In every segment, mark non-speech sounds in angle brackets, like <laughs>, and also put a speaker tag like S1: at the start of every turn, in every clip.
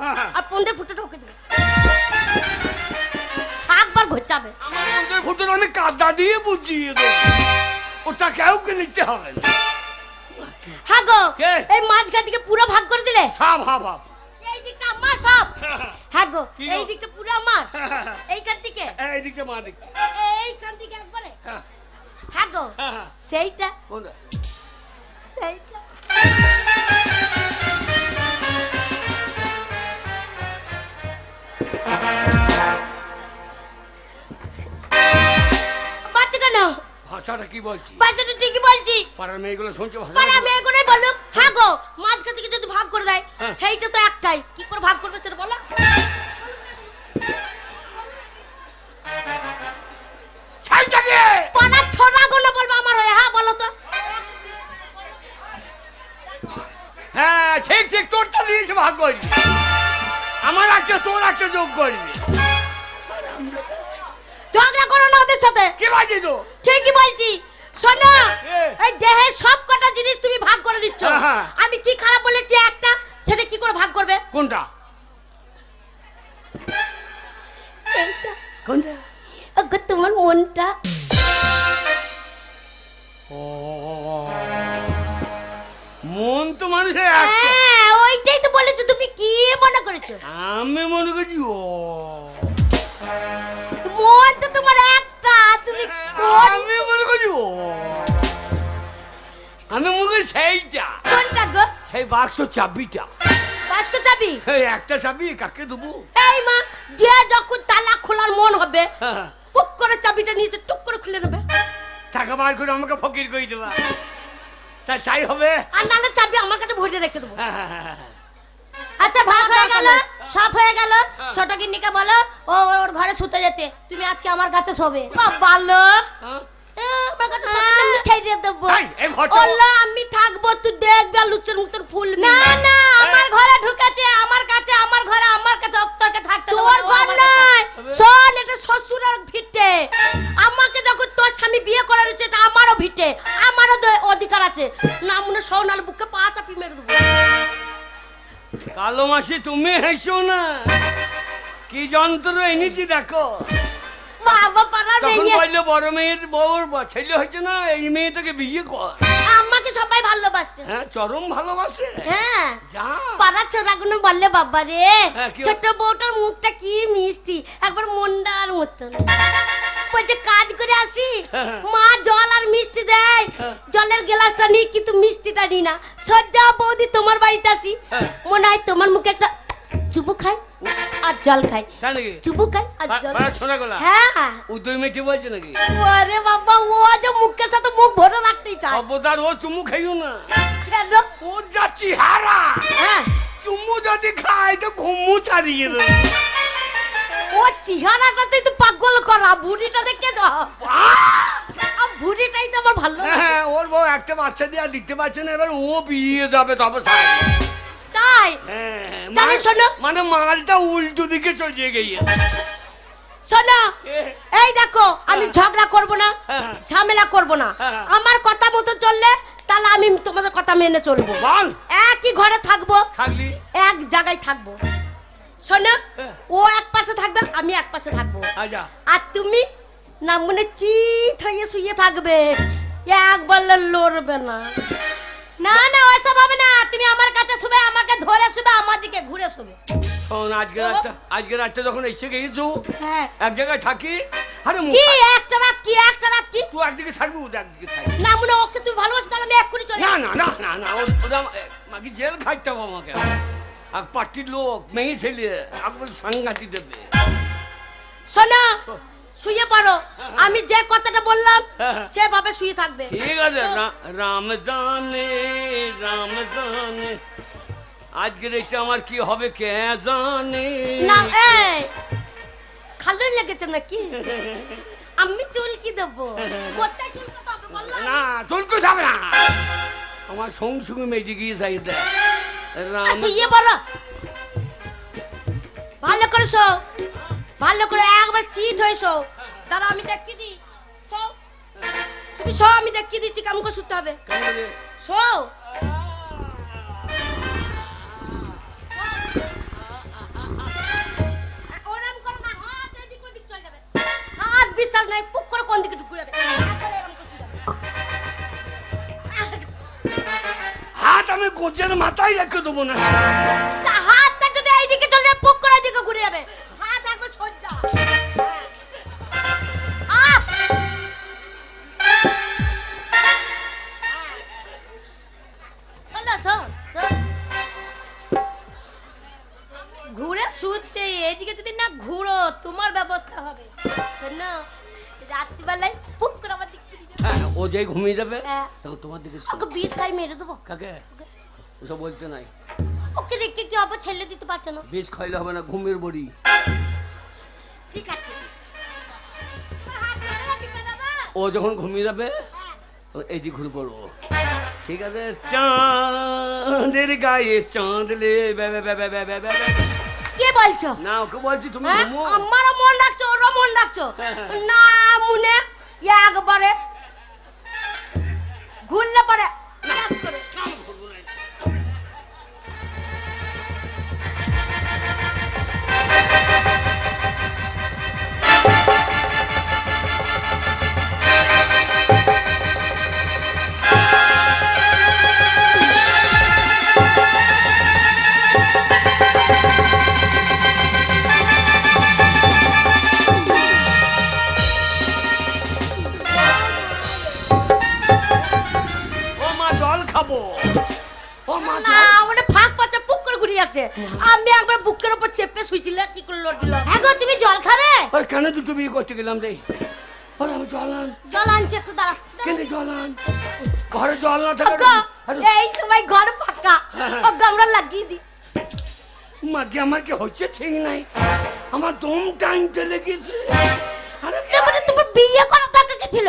S1: হ্যাঁ।
S2: আর পন্দে ফুটে ঢোকে দেবে। একবার ঘোচাবে।
S1: আমার মধ্যে ভুতুর আমি কাদা দিয়ে বুঝিয়ে দেবো। ওটা কেউকে নিতে হবে না।
S2: হ্যাঁ গো? এই মাঝখান থেকে পুরো ভাগ করে দিলে?
S1: সব হা বাপ
S2: এই দিকটা আমার সব। হ্যাঁ গো এই দিকটা পুরো আমার। <laughs> এইখান থেকে?
S1: এইদিকে মা দিক।
S2: এইখান থেকে একবারে?
S1: হ্যাঁ।
S2: হ্যাঁ গো
S1: হ্যাঁ।
S2: সেইটা।
S1: কোনটা?
S2: সেইটা। বাচ্চা কেন?
S1: ভাষাটা কি বলছি?
S2: বাচ্চাটা ঠিকই বলছি
S1: পাড়ার মেয়েগুলো শুনছে? ভাষা
S2: পাড়া মেয়ে করে হ্যাঁ। গো মাঝখান থেকে যদি ভাগ করে দেয়
S1: হ্যাঁ।
S2: সেইটা তো একটাই। কি করে ভাগ করবে সেটা বলো।
S1: সেইটাকে
S2: পাড়ার ছোড়া বলব আমার হয়ে হ্যাঁ বলো তো।
S1: হ্যাঁ ঠিক ঠিক তোরটা দিয়েছে ভাগ করবি আমার একটা তোর একটা যোগ করবি।
S2: ঝগড়া করো না ওদের সাথে।
S1: কি বাজি তো?
S2: ঠিকই বলছি। শোনো। এই দেহের সব কটা জিনিস তুমি ভাগ করে দিচ্ছ।
S1: হ্যাঁ, হ্যাঁ।
S2: আমি কি খারাপ বলেছি একটা? সেটা কি করে ভাগ করবে?
S1: কোনটা? কোনটা?
S2: তোমার মনটা।
S1: মন তো মানুষের একটা
S2: হ্যাঁ ওইটাই তো বলেছ তুমি কি মনে করেছ?
S1: আমি মনে করছি ও।
S2: মন তো তোমার একটা তুমি কোন
S1: আমি মনে করছি ও। আমি মনে করি সেইটা।
S2: কোনটা গো?
S1: সেই বাক্স চাবিটা।
S2: বাস্ক চাবি?
S1: এই একটা চাবি কাকে দেবো?
S2: এই মা যে যখন তালা খোলার মন হবে
S1: হ্যাঁ,
S2: পুক করে চাবিটা নিচে টুক করে খুলে নেবে।
S1: টাকা বার করে আমাকে ফকির করে দেবা। তা তাই হবে।
S2: আর নালে চাবি আমার কাছে ভরে রেখে দেবো।
S1: হ্যাঁ, হ্যাঁ, হ্যাঁ, হ্যাঁ।
S2: আচ্ছা ভাগ হয়ে গেল? সব হয়ে। গেল? ছোট গিন্নিকে বলো ও ওর ঘরে শুতে যেতে। তুমি আজকে আমার কাছে শোবে। ভালো
S1: হ্যাঁ?
S2: আমার কাছে ছেড়ে দেবো।
S1: এই, এই ঘরটা-
S2: ওলা আমি থাকব তুই দেখবে আর ফুল না না আমার ঘরে ঢুকেছে আমার কাছে আমার ঘরে আমার কাছে তোকে থাকতে তোর ঘর নয় শোন এটা শ্বশুরের ভিটে। আমাকে যখন তোর স্বামী বিয়ে করার হচ্ছে এটা আমারও ভিটে। আমারও তো অধিকার আছে। না মনে সৌনাল বুকে পা চাপি মেরে দেবো।
S1: কালো মাসি তুমি হেসো না। কি যন্ত্র এনেছি দেখো।
S2: বাবা পাড়ার
S1: তখন
S2: মেয়ে।
S1: বলল বড় মেয়ের বউর ব- ছেলে হয়েছে না এই মেয়েটাকে বিয়ে কর।
S2: আমাকে সবাই ভালোবাসে।
S1: হ্যাঁ চরম ভালোবাসে।
S2: হ্যাঁ।
S1: যা।
S2: পাড়ার ছোড়াগুলো বললে বাবা রে
S1: হ্যাঁ, কি
S2: ছোট বউটার মুখটা কি মিষ্টি। একবার মন্ডার মতন। বলছে কাজ করে আসি।
S1: হ্যাঁ।
S2: মা জল আর মিষ্টি দেয়।
S1: হ্যাঁ।
S2: জলের গ্লাসটা নিই কিন্তু মিষ্টিটা নিই না। সজ্জা বৌদি তোমার বাড়িতে আসি।
S1: হ্যাঁ।
S2: মনে হয় তোমার মুখে একটা চুবু খাই আর জল খাই চুবু খাই আর জল হ্যাঁ।
S1: উদয় মেটে বলছে নাকি?
S2: ওরে বাবা ও যে মুখের সাথে মুখ ভরে রাখতেই চায়।
S1: অবদার ও চুমু খাইও না। ও যাচ্ছি হারা
S2: হ্যাঁ।
S1: চুমু যদি খায় তো ঘুমু ছাড়িয়ে দেবে।
S2: ও তো পাগল করা বুড়িটা দেখে বুড়িটাই তো আমার ভালো
S1: হ্যাঁ ওর বউ একটা বাচ্চা দিয়ে আর না এবার ও বিয়ে যাবে তবে
S2: তাই।
S1: হ্যাঁ,
S2: শোনো।
S1: মানে মালটা উল্টো দিকে চলে
S2: শোনো এই দেখো আমি ঝগড়া করব না
S1: হ্যাঁ।
S2: ঝামেলা করব না।
S1: হ্যাঁ।
S2: আমার কথা মতো চললে তাহলে আমি তোমাদের কথা মেনে চলবো।
S1: বল।
S2: একই ঘরে থাকব। এক জায়গায় থাকব। শোনো
S1: হ্যাঁ।
S2: ও এক পাশে থাকবে আমি এক পাশে থাকব
S1: আচ্ছা
S2: আর তুমি না মনে চিত হয়ে শুয়ে থাকবে এক বললে লড়বে না না না ওইসব হবে না তুমি আমার কাছে শুবে আমাকে ধরে শুবে আমার দিকে ঘুরে শুবে
S1: শোন আজকে রাতটা আজকে রাতটা যখন এসে গেছো
S2: হ্যাঁ
S1: এক জায়গায় থাকি আরে
S2: কি একটা রাত কি একটা রাত কি
S1: তুই একদিকে থাকবি ও একদিকে থাকবি
S2: না মনে ওকে তুমি ভালোবাসো তাহলে আমি এক্ষুনি চলে
S1: না না না না না ও- মাকে জেল খাইতে হবে আমাকে আর পার্টির লোক মেয়ে ছেলে একবার সাংঘাতি দেবে।
S2: শোনো শুয়ে পড়ো। আমি যে কথাটা বললাম
S1: হ্যাঁ, হ্যাঁ।
S2: সেভাবে শুয়ে থাকবে।
S1: ঠিক আছে রাম জানে রাম জানে আজকের এটা আমার কি হবে কে জানে?
S2: না এই খালুই লেগেছে নাকি? আমি চুল কি দেবো। কোথায় চুল কথা হবে বললাম
S1: না চলতে যাবে না। আমার সঙ্গ সঙ্গে মেজে গিয়ে যাই দেয়
S2: শুয়ে পড়ো ভালো করে শো ভালো করে একবার চিত হয়ে শো দাঁড়া আমি দেখিয়ে দিই শো তুমি শো আমি দেখিয়ে দিচ্ছি কেমন করে শুতে হবে শো
S1: মাথায় রেখে দেবো না।
S2: তা হাতটা যদি এইদিকে চলে যায়, পুক করে দিকে ঘুরে যাবে। হাত একবার সোজা। ঘুরে শুচ্ছে এইদিকে যদি না ঘুরো তোমার ব্যবস্থা হবে। শোনো রাত্রিবেলায় পুক করে আমার দিকে।
S1: হ্যাঁ, ও যে ঘুমিয়ে যাবে
S2: হ্যাঁ।
S1: তখন তোমার দিকে
S2: বিষ খাই মেরে দেবো।
S1: কাকে? ওসব বলতে নাই।
S2: ওকে দেখতে কি হবে ছেলে দিতে পারছে না।
S1: বেশ খাইলে হবে না ঘুমের বড়ি।
S2: ঠিক আছে।
S1: ও যখন ঘুমিয়ে যাবে
S2: হ্যাঁ।
S1: এটি ঘুরে পড়ব ঠিক আছে? চাঁদের গায়ে চাঁদ লে
S2: কে বলছো?
S1: না ওকে বলছি তুমি
S2: হ্যাঁ? আমারও মন রাখছো ওরও মন রাখছো। হ্যাঁ। না মনে একবারে। ঘুরলে পরে আমি একবার বুকের উপর চেপে শুয়েছিল কি করে লড়ছিল হ্যাঁ গো তুমি জল খাবে?
S1: আরে কেন দুটো বিয়ে করতে গেলাম রে? আরে আমি জল আন।
S2: জল আনছি একটু দাঁড়া।
S1: কেন জল আন? ঘরে জল না থাকে
S2: এই সময় ঘর ফাঁকা। ওগো আমরা লাগিয়ে দিই।
S1: মাকে আমার কি হচ্ছে ঠিক নাই? আমার দম টাইমতে লেগেছে। আরে
S2: তারপরে তোমার বিয়ে করা দরকার কি ছিল?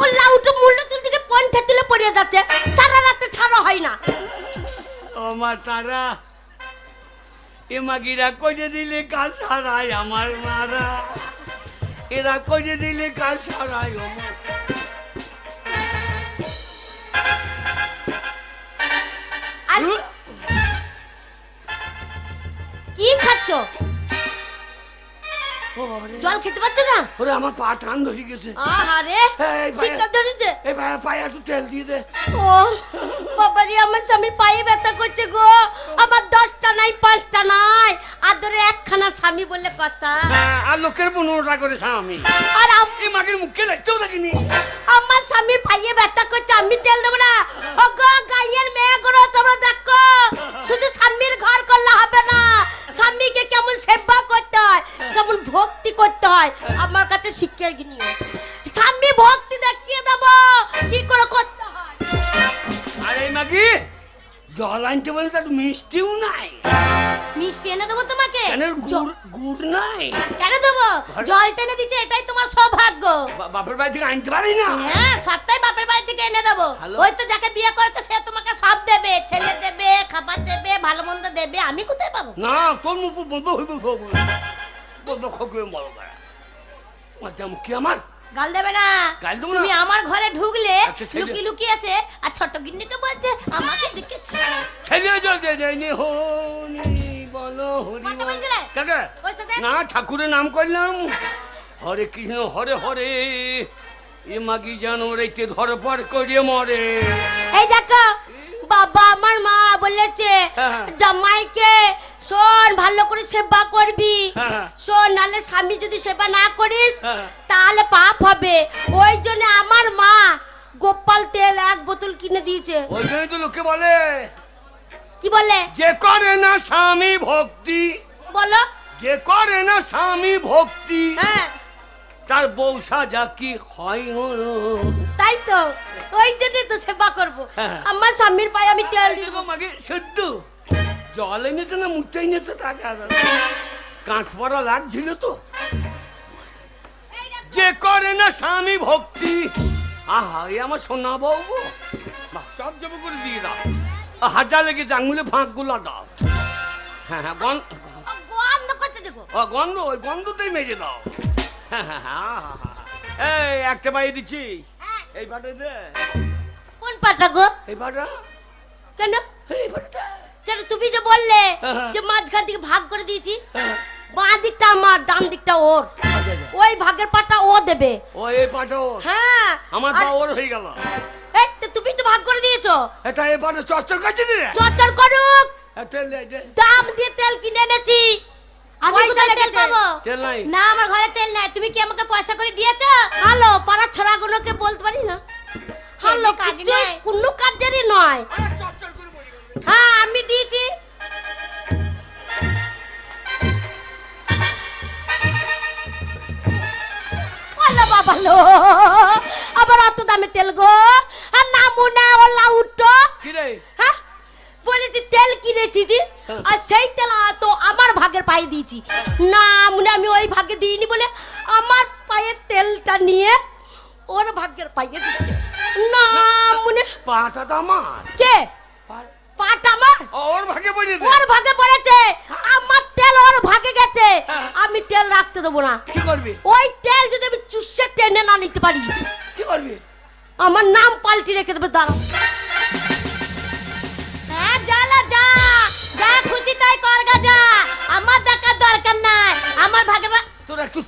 S2: ও লাউটো মূল্য তুল থেকে পয়েন্ট তুলে পড়ে যাচ্ছে। সারা রাতে ঠাড়া হয় না।
S1: ও মা তারা। এ মাগিরা কইরে দিলে কাজ সারাই আমার মারা। এরা কইরে দিলে কাজ সারাই আমার
S2: কি
S1: আর
S2: জল খেতে পারছ না?
S1: ওরে আমার পা টান ধরে গেছে।
S2: আহারে
S1: এই ভাই-
S2: শীতটা ধরেছে।
S1: এই ভাই পায়ে একটু তেল দিয়ে দে।
S2: ও বাবারে আমার স্বামীর পায়ে ব্যথা করছে গো। আমার দশটা নাই পাঁচটা নাই। আর ধরে একখানা স্বামী বললে কথা।
S1: হ্যাঁ, আর লোকের পনেরোটা করে স্বামী।
S2: আর আম-
S1: এই মাগের মুখে দেখতেও দেখিনি।
S2: আমার স্বামীর পায়ে ব্যথা করছে আমি তেল দেবো না। ও গো গাইয়ের মেয়ে করো তোমরা দেখো। শুধু স্বামীর ঘর করলে হবে না। স্বামীকে কেমন সেবা করতে হয়, কেমন ভক্তি করতে হয়, আমার কাছে শিক্ষা নিও স্বামী ভক্তি দেখিয়ে দেবো, কি করে করতে হয়?
S1: আরে মাগি জল আনতে বলে তার মিষ্টিও নাই।
S2: মিষ্টি এনে দেবো তোমাকে?
S1: কেন গুড় গুড় নাই?
S2: কেন দেবো? জল টেনে দিচ্ছে এটাই তোমার সৌভাগ্য।
S1: বাপের বাড়ি থেকে আনতে পারি না?
S2: হ্যাঁ সবটাই বাপের বাড়ি থেকে এনে দেবো। ওই তো যাকে বিয়ে করেছে সে তোমাকে সব দেবে ছেলে দেবে খাবার দেবে ভালো মন্দ দেবে আমি কোথায় পাবো?
S1: না তোর মুখ বন্ধ হয়ে গেল বন্ধ খোকে বেড়া তোমার কি আমার?
S2: গাল দেবে না।
S1: গাল দেবো
S2: তুমি আমার ঘরে ঢুকলে
S1: আচ্ছা, ছেলে-
S2: লুকিয়ে লুকিয়ে আছে আর ছোট গিন্নিকে বলছে আমাকে দেখেছে
S1: ছেলে যদি দেয়নি হনি বলো হরি কাকে না? ঠাকুরের নাম করলাম। হরে কৃষ্ণ হরে হরে। এ মাগি জানো রেখে ধর পর করে মরে।
S2: এই দেখো বাবা আমার মা বলেছে
S1: হ্যাঁ।
S2: জামাইকে শোন ভালো করে সেবা করবি
S1: হ্যাঁ।
S2: শোন নালে স্বামী যদি সেবা না করিস
S1: হ্যাঁ।
S2: তাহলে পাপ হবে ওই জন্য আমার মা গোপাল তেল এক বোতল কিনে দিয়েছে
S1: ওই জন্যই তো লোকে বলে
S2: কি বলে
S1: যে করে না স্বামী ভক্তি
S2: বলো
S1: যে করে না স্বামী ভক্তি
S2: হ্যাঁ
S1: তার বউ সাজা কি হয়?
S2: তাই তো ওই জন্যই তো সেবা করব।
S1: হ্যাঁ।
S2: আমার স্বামীর পায়ে আমি তেল
S1: এই
S2: দিব।
S1: মাগে সদ্য জল এনেছে না মুখতে এনেছে? টাকা কাঁচ পড়া লাগছিল তো। যে করে না স্বামী ভক্তি আহা এ আমার সোনা বউ চপ করে দিয়ে দাও। হাজার লেগেছে আঙুলে ফাঁকগুলা দাও। হ্যাঁ হ্যাঁ গন্ধ
S2: গন্ধ করছে দেখো
S1: গন্ধ ওই গন্ধতেই মেজে দাও। হ্যাঁ হ্যাঁ হ্যাঁ। এই একটা পাইয়ে দিচ্ছি।
S2: হ্যাঁ।
S1: এই পাটে দে।
S2: কোন পাটা গো?
S1: এই পাটা
S2: কেন?
S1: এই পাটে
S2: কেন তুমি যে বললে
S1: হ্যাঁ।
S2: যে মাঝখান থেকে ভাগ করে দিয়েছি
S1: হ্যাঁ,
S2: বাঁ দিকটা আমার ডান দিকটা ওর।
S1: আচ্ছা, আচ্ছা।
S2: ওই ভাগের পাটা ও দেবে।
S1: ও এই পাটো
S2: হ্যাঁ।
S1: আমার পা ওর হয়ে গেল।
S2: এই তো তুমি তো ভাগ করে দিয়েছ।
S1: এটা এবারে চচ্চর কাছে দিলে
S2: চচ্চর করুক।
S1: তেল।
S2: দাম দিয়ে তেল কিনে এনেছি।
S3: আমি কোথায় তেল পাবো?
S1: তেল নাই।
S2: না আমার ঘরে তেল নাই। তুমি কি আমাকে পয়সা করে দিয়েছ? হ্যালো পাড়া ছড়াগুলোকে বলতে পারি না? হ্যালো
S3: কাজ
S2: কাজ কোনো কাজেরই নয়। হ্যাঁ আমি দিয়েছি। আল্লাহ বাবা লো। আবার অত দামে তেল গো। আর নামু না ওলা উঠো। হ্যাঁ? বলেছি তেল কিনেছি জি
S1: হ্যাঁ।
S2: আর সেই তেল তো আমার ভাগের পায়ে দিয়েছি। না মনে আমি ওই ভাগে দিইনি বলে আমার পায়ে তেলটা নিয়ে ওর ভাগ্যের পাইয়ে দিচ্ছে না মনে
S1: পাটা তো আমার।
S2: কে? পাট আমার?
S1: ওর ভাগে দে।
S2: ওর ভাগে পড়েছে। আমার তেল ওর ভাগে গেছে।
S1: হ্যাঁ।
S2: আমি তেল রাখতে দেবো না।
S1: কি করবি?
S2: ওই তেল যদি আমি চুষে টেনে না নিতে পারি
S1: কি করবি?
S2: আমার নাম পাল্টি রেখে দেবে দাঁড়াও।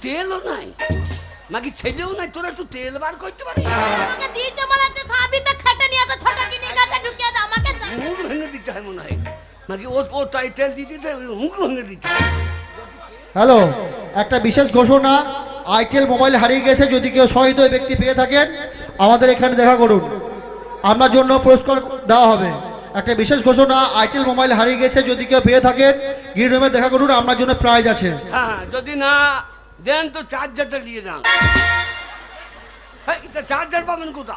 S1: তেলও নাই। নাকি ছেলেও নাই তোরা একটু তেল বার করতে পারি
S2: আমাকে দিয়েছে মনে হচ্ছে সবই তো খেটে নিয়ে আসে ছোট কিনে গাছে ঢুকিয়ে দাও আমাকে।
S1: মুখ ভেঙে দিতে হয় মনে হয়। নাকি ও ও তাই তেল দিয়ে দিতে মুখ ভেঙে দিতে হয়।
S4: হ্যালো একটা বিশেষ ঘোষণা আইটেল মোবাইল হারিয়ে গেছে যদি কেউ সহিত ব্যক্তি পেয়ে থাকেন আমাদের এখানে দেখা করুন। আপনার জন্য পুরস্কার দেওয়া হবে। একটা বিশেষ ঘোষণা আইটেল মোবাইল হারিয়ে গেছে যদি কেউ পেয়ে থাকেন গ্রিন রুমে দেখা করুন আপনার জন্য প্রাইজ আছে।
S1: হ্যাঁ যদি না দেন তো চার্জারটা নিয়ে যান। হ্যাঁ এটা চার্জার পাবেন কোথা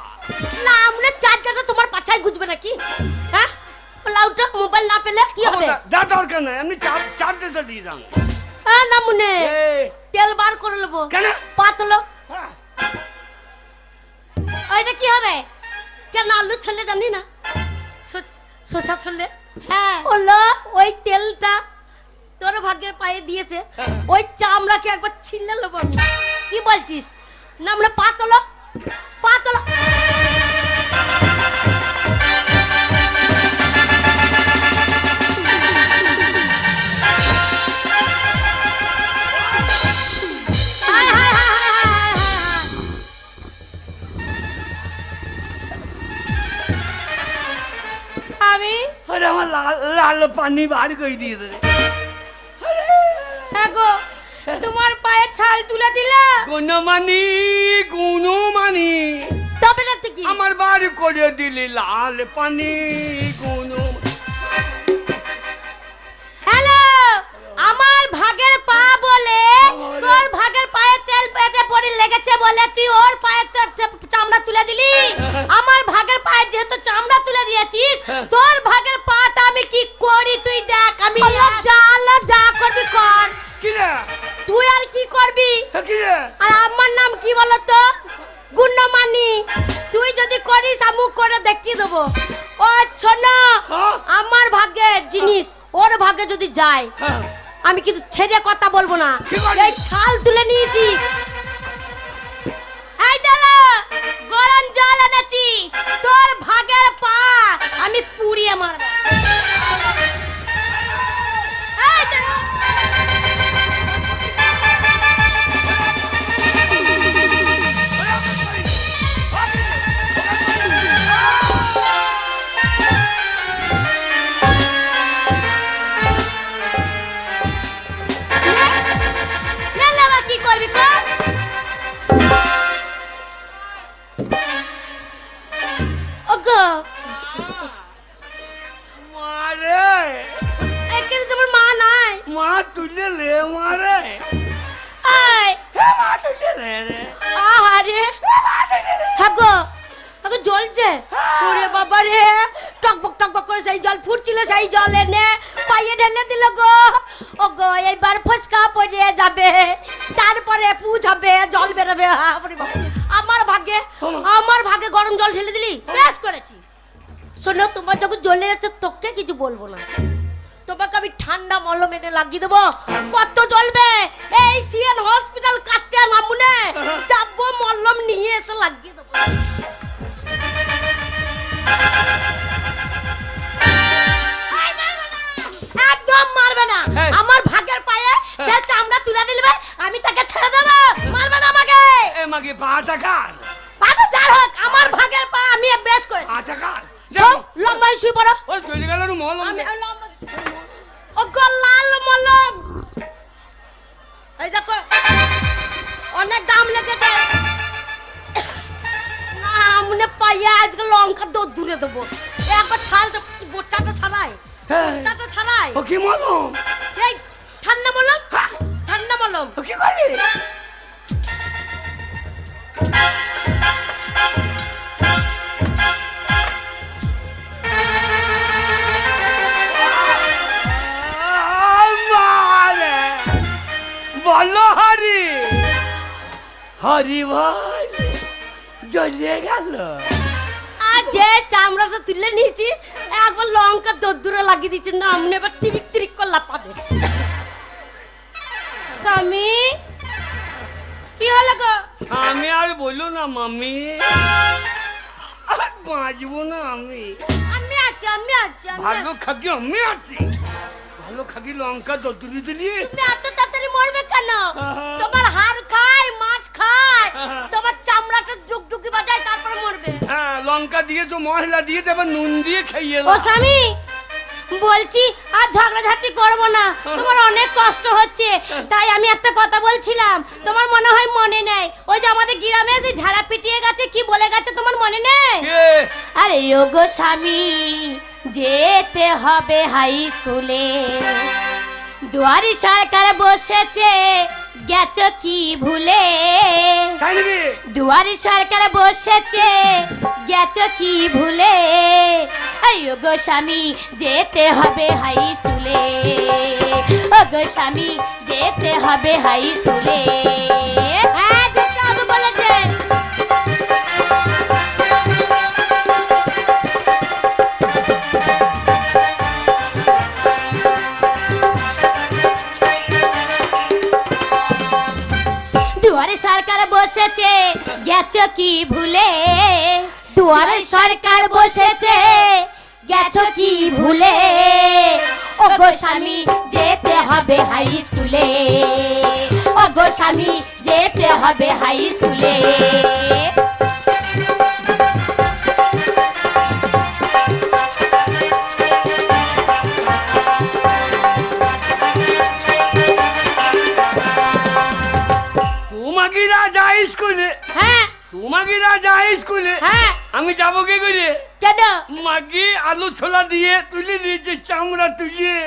S2: না আমরা চার্জারটা তোমার পাছায় গুজবে নাকি? হ্যাঁ? লাউটা মোবাইল না পেলে কি হবে?
S1: যা দরকার নাই আপনি চার্জারটা দিয়ে যান।
S2: হ্যাঁ না মনে। তেল বার করে নেব।
S1: কেন?
S2: পাতলো।
S1: হ্যাঁ,
S2: ওইটা কি হবে? কেন আলু ছলে জানি না? শস- ছলে?
S3: হ্যাঁ।
S2: ওই তেলটা তোর ভাগ্যের পায়ে দিয়েছে।
S1: হ্যাঁ।
S2: ওই চামড়াকে একবার ছিললে আমি। কি বলছিস? না আমরা পাতলো পাতলো
S1: আমার লাল লাল পানি বার করে দিয়ে দেবে।
S2: গো তোমার পায়ে ছাল তুলে দিলা?
S1: গুণমানি গুণমানি।
S2: তবে না তুই কি?
S1: আমার বার করে দিলি লাল পানি গুণ
S2: হ্যালো আমার ভাগের পা বলে আমি কিন্তু ছেড়ে কথা বলব না? এই ছাল তুলে
S1: তুলে
S2: দিলে আমি তাকে ছেড়ে দেব। মারবে না আমাকে। এ মাগে
S1: পাটা
S2: কার পাটা যার হোক আমার ভাগের পা আমি বেচ করে আটা
S1: কার যাও লম্বা শুই
S2: পড়ো। ও চলে গেল রে মল আমি
S5: ও গলাল মলম। এই দেখো অনেক দাম লেগেছে। না আমনে পাইয়া আজকে লঙ্কা দৌড় দূরে দেবো। একবার ছাল বোটটা ছাড়াই
S1: হ্যাঁ।
S5: বোটটা ছাড়াই
S1: ও কি মলম?
S5: এই ঠান্ডা মলম? হ্যাঁ। ঠান্ডা মলম
S1: কি করে আমারে বলো হরি। হরি ভাই জ্বলিয়ে গেল।
S5: আর যে চামড়াটা তুলে নিয়েছি একবার লঙ্কা দৌড় লাগিয়ে দিচ্ছি। না আমনে এবার তিরিক তিরিক করলা পাবে স্বামী? কি হলো গো?
S1: আমি আর বলল না মাম্মি আর বাঁচবো না আমি।
S5: আমি আছি আমি আছি আমি
S1: ভালো। খাকি আমি আছি। ভালো খাকি লঙ্কা দতুলি দিলি
S5: তুমি এত তাড়াতাড়ি মরবে কেন। তোমার হাড় খায় মাছ খায়। তোমার চামড়াটা ডুকডুকি বাজায় তারপরে মরবে।
S1: হ্যাঁ লঙ্কা দিয়েছ মশলা দিয়ে তারপর নুন দিয়ে খাইয়ে
S5: ও স্বামী বলছি আর ঝগড়াঝাটি করব না। তোমার অনেক কষ্ট হচ্ছে। তাই আমি একটা কথা বলছিলাম তোমার মনে হয় মনে নেই? ওই যে আমাদের গ্রামে যে ঝাড়া পিটিয়ে গেছে কি বলে গেছে তোমার মনে নেই? আরে ও গো স্বামী যেতে হবে হাই স্কুলে। দুয়ারি সরকার বসেছে গেছো কি ভুলে? দুয়ারি সরকার বসেছে গেছো কি ভুলে? ও গো স্বামী যেতে হবে হাই স্কুলে। ও গো স্বামী যেতে হবে হাই স্কুলে। সরকার বসেছে, গেছো কি ভুলে? দুয়ারে সরকার বসেছে, গেছো কি ভুলে? ও গো স্বামী, যেতে হবে হাই স্কুলে। ও গো স্বামী, যেতে হবে হাই স্কুলে।
S1: আমি যাব কি করে?
S5: কেন?
S1: মাগি আলু ছোলা দিয়ে তুলি নিয়েছে চামড়া তুলিয়ে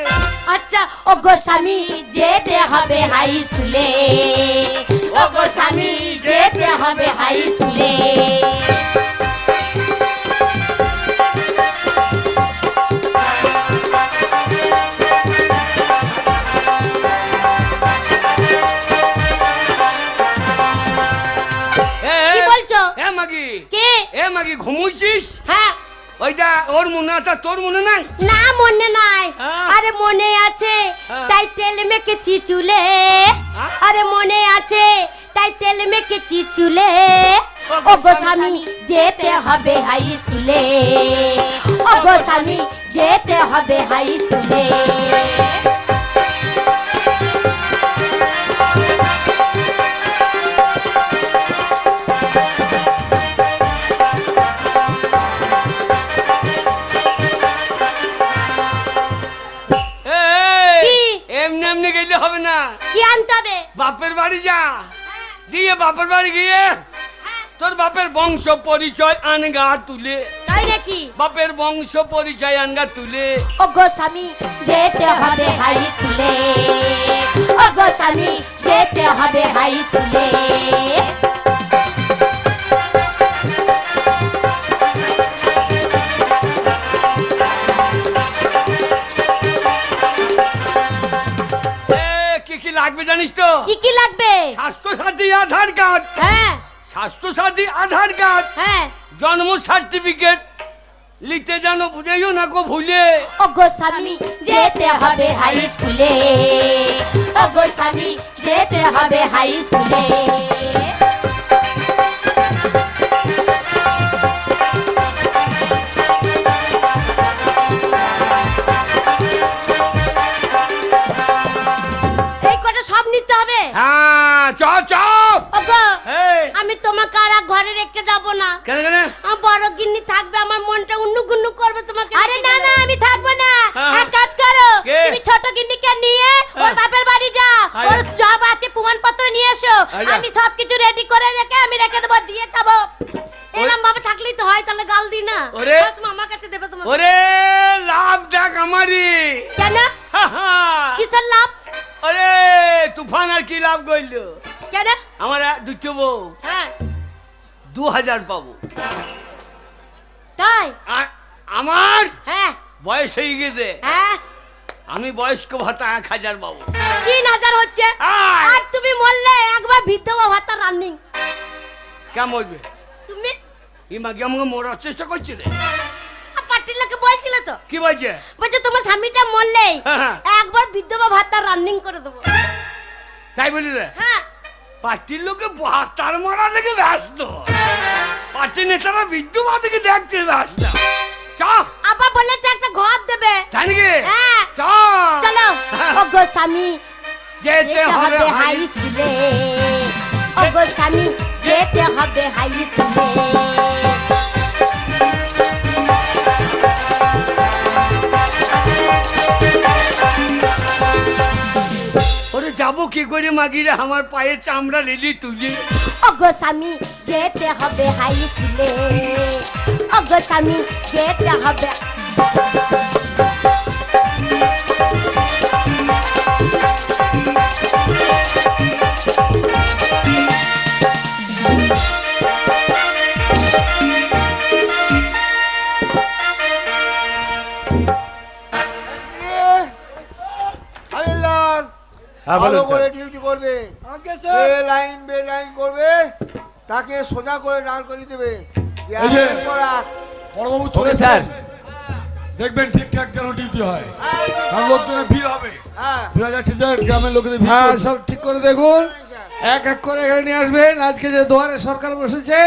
S5: আচ্ছা ও গোস্বামী যেতে হবে হাই স্কুলে। ও গোস্বামী যেতে হবে হাই স্কুলে।
S1: মাগি ঘুমুইছিস?
S5: হ্যাঁ।
S1: ওইটা ওর মনে আছে তোর মনে নাই?
S5: না মনে নাই।
S1: হ্যাঁ।
S5: আরে মনে আছে
S1: হ্যাঁ।
S5: তাই তেল মেখেছি চুলে
S1: হ্যাঁ?
S5: আরে মনে আছে তাই তেল মেখেছি চুলে
S1: ও
S5: ও
S1: গো
S5: গো স্বামী যেতে হবে হাই স্কুলে ও গো স্বামী যেতে হবে হাই স্কুলে কি আনতে হবে?
S1: বাপের বাড়ি যা। দিয়ে বাপের বাড়ি গিয়ে তোর বাপের বংশ পরিচয় আনগা তুলে।
S5: তাই নাকি?
S1: বাপের বংশ পরিচয় আনগা তুলে।
S5: ও গো স্বামী যেতে হবে হাই স্কুলে। ও গো স্বামী যেতে হবে হাই স্কুলে।
S1: লাগবে জানিস তো?
S5: কি কি লাগবে?
S1: স্বাস্থ্য সাথী আধার কার্ড।
S5: হ্যাঁ।
S1: স্বাস্থ্য সাথী আধার কার্ড।
S5: হ্যাঁ।
S1: জন্ম সার্টিফিকেট। লিখতে জানো বুঝাইও না গো ভুলে।
S5: ও স্বামী যেতে হবে হাই স্কুলে ও স্বামী যেতে হবে হাই স্কুলে
S1: হ্যাঁ,
S5: আমি তোমাকে আর ঘরে রেখে যাব না।
S1: কেন কেন?
S5: বড় গিন্নি থাকবে আমার মনটা উন্নু গুন্নু করবে তোমাকে আরে না না আমি থাকব না।
S1: হ্যাঁ,
S5: এক হ্যাঁ। কাজ করো তুমি ছোট গিন্নিকে নিয়ে ওর বাপের বাড়ি যাও। ওর জব আছে প্রমাণপত্র নিয়ে এসো। আমি সবকিছু রেডি করে রেখে আমি রেখে দেবো দিয়ে যাব।
S2: এরকম ভাবে থাকলেই তো হয় তাহলে গাল দি না। ওরে। আমার কাছে দেবে তোমার
S1: ওরে লাভ দেখ আমারই।
S2: কেন? কিসের
S1: তুফান আর কি লাভ করল
S2: কেন?
S1: আমার দুটো বউ।
S2: হ্যাঁ।
S1: দু হাজার পাবো।
S2: তাই?
S1: আর আমার?
S2: হ্যাঁ।
S1: বয়স হয়ে গেছে।
S2: হ্যাঁ।
S1: আমি বয়স্ক ভাতা এক হাজার পাবো।
S2: তিন হাজার হচ্ছে। আর তুমি বললে একবার বিধবা ভাতা রানিং
S1: কেমন বলবে?
S2: তুমি
S1: ইমা কি আমাকে মরার চেষ্টা করছে রে?
S2: আর পার্টির তো।
S1: কি বলছে?
S2: বলছে তোমার স্বামীটা মরলেই
S1: হ্যাঁ।
S2: একবার বিধবা ভাতা রানিং করে দেবো।
S1: তাই বলি রে
S2: হ্যাঁ।
S1: পার্টির লোকে ভাতার মারা দেখে ব্যস্ত। পার্টির নেতারা বিদ্যুৎ দিকে দেখতে ব্যস্ত। চ।
S2: আবার বলেছে একটা ঘর দেবে।
S1: তাই নাকি?
S2: হ্যাঁ। চলো
S1: হ্যাঁ।
S2: ও গো স্বামী
S1: যেতে হবে
S2: হাই স্কুলে। স্বামী যেতে হবে হাই স্কুলে।
S1: যাব কি করে মাগিরে আমার পায়ে চামড়া লেলি তুলে?
S2: অগো স্বামী, যেতে হবে হাই স্কুলে। অগো স্বামী, যেতে হবে
S3: ভালো করে ডিউটি করবে। বে লাইন বে লাইন করবে তাকে সোজা করে দাঁড় করে দেবে।
S6: যে। বড়বাবু চলে
S7: স্যার।
S6: দেখবেন ঠিকঠাক যেন ডিউটি হয়। কারণ লোকজনের ভিড় হবে।
S3: হ্যাঁ।
S6: ভিড় যাচ্ছে স্যার গ্রামের লোকেদের ভিড়
S8: হ্যাঁ সব ঠিক করে দেখুন। এক এক করে এখানে নিয়ে আসবেন। আজকে যে দুয়ারে সরকার বসেছে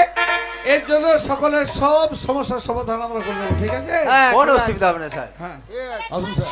S8: এর জন্য সকলের সব সমস্যার সমাধান আমরা করে দেবো ঠিক আছে?
S3: হ্যাঁ,
S7: কোনো অসুবিধা হবে না স্যার।
S8: হ্যাঁ
S3: ঠিক আছে,
S6: আসুন স্যার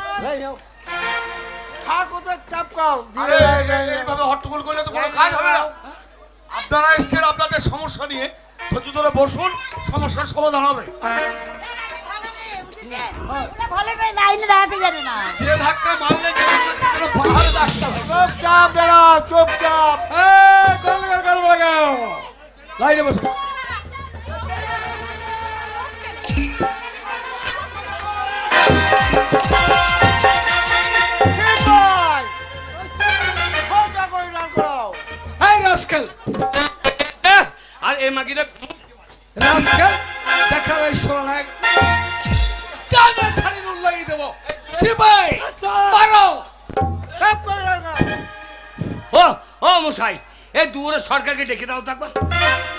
S7: লাইনে যাও।
S3: খা কোথায় চাপকাও?
S6: আরে এই- এই- এইভাবে হট্টগোল করলে তো কোনো কাজ হবে না। আপনারা এসছেন আপনাদের সমস্যা নিয়ে ধৈর্য ধরে বসুন সমস্যার সমাধান হবে।
S2: ভালো করে লাইনে দাঁড়াতে জানে না।
S6: যে ধাক্কা মারলে মনে হচ্ছে যেন পাহাড়ে ধাক্কা লাগে।
S3: চুপচাপ দাঁড়াও চুপচাপ।
S6: এই, গল গল গল বলে গেল। লাইনে বসুন।
S8: এই
S1: এহ, আর এ মাগিরে
S8: রাস্কেল দেখার এই সোনাক চামড়া ছাড়ি নুন লাগিয়ে দেবো। সিপাই মারো।
S1: ও ও মশাই এই দূরে সরকারকে ডেকে দাও থাকবা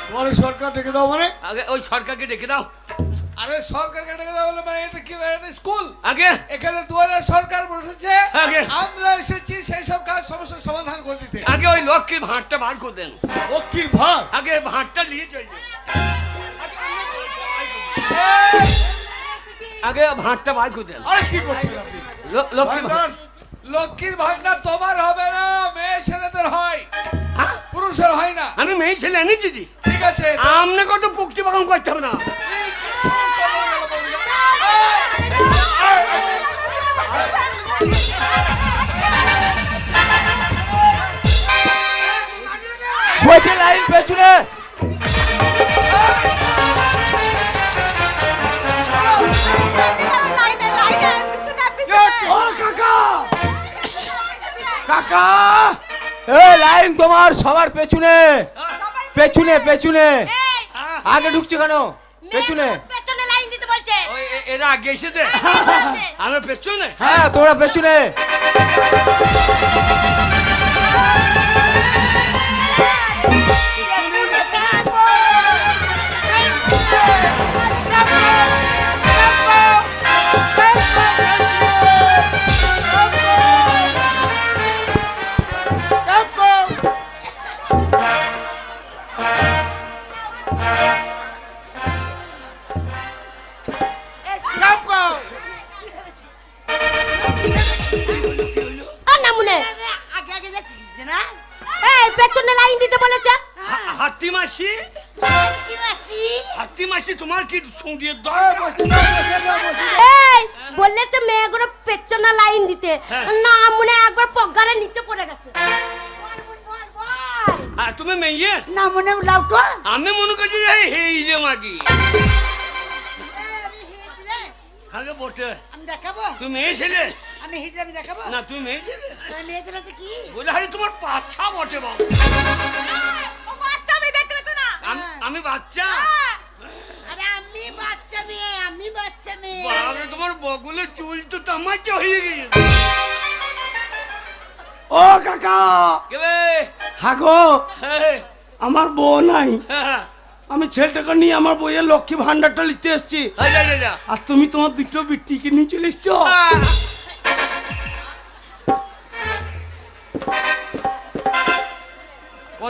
S6: তোমার সরকার ডেকে দাও মানে?
S1: আগে ওই সরকারকে ডেকে দাও।
S8: আরে সরকার কেটে গেলে বলে মানে এটা কি এটা স্কুল?
S1: আগে?
S8: এখানে দুয়ারে সরকার বসেছে।
S1: আগে।
S8: আমরা এসেছি সেই সব কাজ সমস্যার সমাধান করে দিতে।
S1: আগে ওই লক্ষ্মীর ভাঁড়টা বার করে দেন।
S6: লক্ষ্মীর ভাগ
S1: আগে ভাঁড়টা নিয়ে চলবে আগে ভাঁড়টা বার করে দেন।
S6: আরে কি করছেন আপনি?
S1: লক্ষ্মীর ভাঁড়।
S8: লক্ষ্মীর ভান্ডার তোমার হবে না মেয়ে ছেলেদের হয়।
S1: হ্যাঁ?
S8: পুরুষের হয় না।
S1: আমি মেয়ে ছেলে এনেছি দিদি
S8: ঠিক আছে
S1: আমনে কত পুক্তি বাগান করতে হবে না।
S7: বলছি লাইন পেছনে।
S3: কাকা।
S7: এ লাইন তোমার সবার পেছনে। পেছনে পেছনে। আগে ঢুকছে কেন? পেছনে।
S2: বলছে।
S1: এরা আগে এসেছে?
S2: আমরা
S1: আমি পেছনে?
S7: হ্যাঁ তোরা পেছনে।
S1: তুমি? মেয়ে ছেলে
S5: আমি মেয়েদের হাতে কি?
S1: বলে হারি তোমার বাচ্চা বটে বাবু।
S2: ও বাচ্চা আমি দেখতে পেছো না।
S1: আমি- বাচ্চা?
S5: আরে আমি বাচ্চা মেয়ে আমি বাচ্চা মেয়ে।
S1: বাবা তোমার বগুলে চুল তো তামাচা হয়ে গেছে
S6: ও কাকা!
S1: কেবে
S6: হাগো
S1: হ্যাঁ
S6: আমার বউ নাই।
S1: হ্যাঁ
S6: আমি ছেলেটাকে নিয়ে আমার বইয়ের লক্ষ্মী ভান্ডারটা নিতে এসেছি।
S1: হ্যাঁ।
S6: আর তুমি তোমার দুটো বিটিকে নিয়ে চলে এসছো?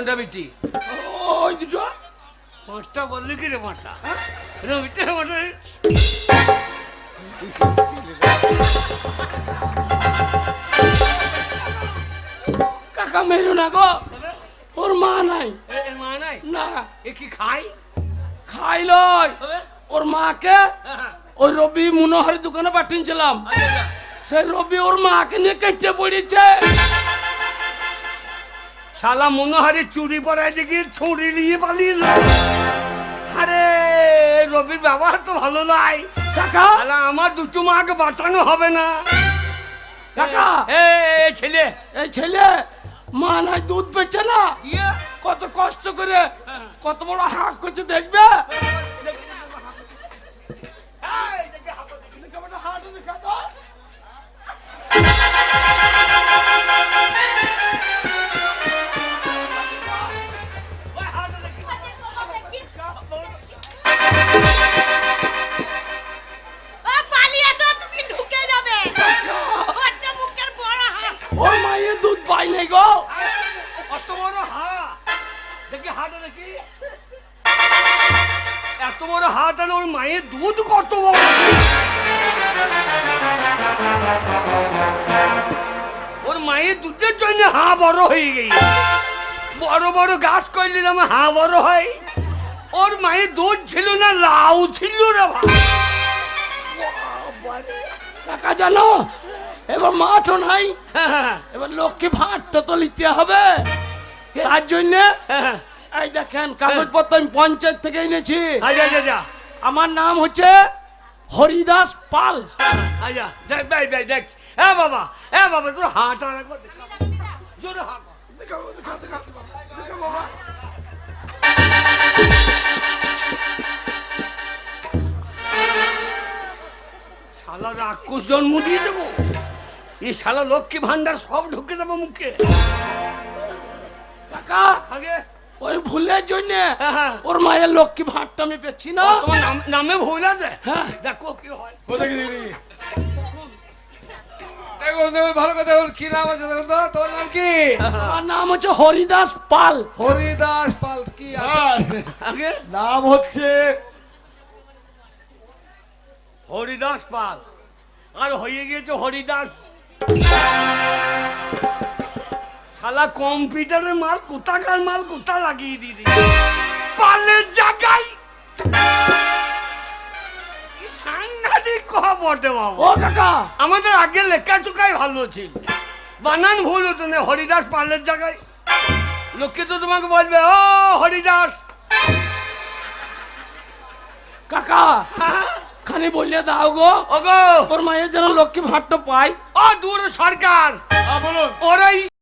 S1: কোনটা বিটি
S6: ওই দুটো?
S1: পাঁচটা বললি কি রে পাঁচটা রবিটা মাঠে।
S6: কাকা মেরো না গো। ওর মা নাই।
S1: এর মা নাই?
S6: না।
S1: এ কি খাই
S6: খাই লয় ওর মাকে?
S1: হ্যাঁ, হ্যাঁ।
S6: ওই রবি মনোহরি দোকানে পাঠিয়েছিলাম।
S1: আচ্ছা, আচ্ছা।
S6: সেই রবি ওর মাকে নিয়ে কেটে পড়েছে।
S1: শালা মনোহারি চুরি পরায় দেখি ছুরি নিয়ে পালিয়ে আরে রবির ব্যবহার তো ভালো নাই।
S6: কাকা!
S1: শালা আমার দুটো মাকে বাঁচানো হবে না।
S6: কাকা!
S1: এ ছেলে।
S6: এই ছেলে মা নাই দুধ পেচ্ছে না।
S1: ইয়ে।
S6: কত কষ্ট করে কত বড় হাঁক করছে দেখবে?
S1: এই, দেখি হাঁকো,
S6: পাই নাই গো।
S1: অত বড় হা? দেখি হাটে দেখি। এত বড় হাত আর ওর মায়ের দুধ কত বড়? ওর মায়ের দুধের জন্য হা বড় হয়ে গেই। বড় বড় গাছ করলে আমার হা বড় হয়। ওর মায়ের দুধ ছিল না লাউ ছিল রে ভাই।
S6: কাকা জানো এবার মাঠও নাই।
S1: হ্যাঁ, হ্যাঁ,
S6: এবার লক্ষ্মী ভাতটা তো নিতে হবে। তার জন্য?
S1: হ্যাঁ,
S6: এই দেখেন কাগজপত্র আমি পঞ্চায়েত থেকে এনেছি। আমার নাম হচ্ছে হরিদাস পাল।
S1: দেখ বাবা হ্যাঁ তোর হাঁট শালা রাক্ষস জন্ম দিয়ে দেবো এই শালা লক্ষ্মী ভান্ডার সব ঢুকে যাব মুখে।
S6: কাকা
S1: আগে।
S6: ওই ভুলের জন্য
S1: হ্যাঁ, হ্যাঁ।
S6: ওর মায়ের লক্ষ্মী ভাতটা আমি পেচ্ছি না?
S1: তোমার নামে ভুল আছে?
S6: হ্যাঁ।
S1: দেখো কি হয়।
S8: ভালো কথা বল কি নাম আছে তো তোর নাম কি?
S6: আমার নাম হচ্ছে হরিদাস পাল।
S8: হরিদাস পাল কি আছে?
S1: আগে।
S8: নাম হচ্ছে
S1: হরিদাস পাল। আর হয়ে গিয়েছে হরিদাস। শালা কম্পিউটারের মাল কোথাকার মাল কোথা লাগিয়ে দিদি পালের জায়গায়? সাংঘাতিক কথা বটে বাবা।
S6: ও কাকা।
S1: আমাদের আগে লেখা চোখাই ভালো ছিল। বানান ভুল হতো না হরিদাস পালের জায়গায়। লোকে তো তোমাকে বলবে ও হরিদাস!
S6: কাকা।
S1: হ্যাঁ
S6: খালি বললে দাও গো।
S1: ওগো।
S6: ওর মায়ের যেন লক্ষ্মী ভাতটা পাই
S1: ও দূর সরকার
S6: বলুন।
S1: ওরাই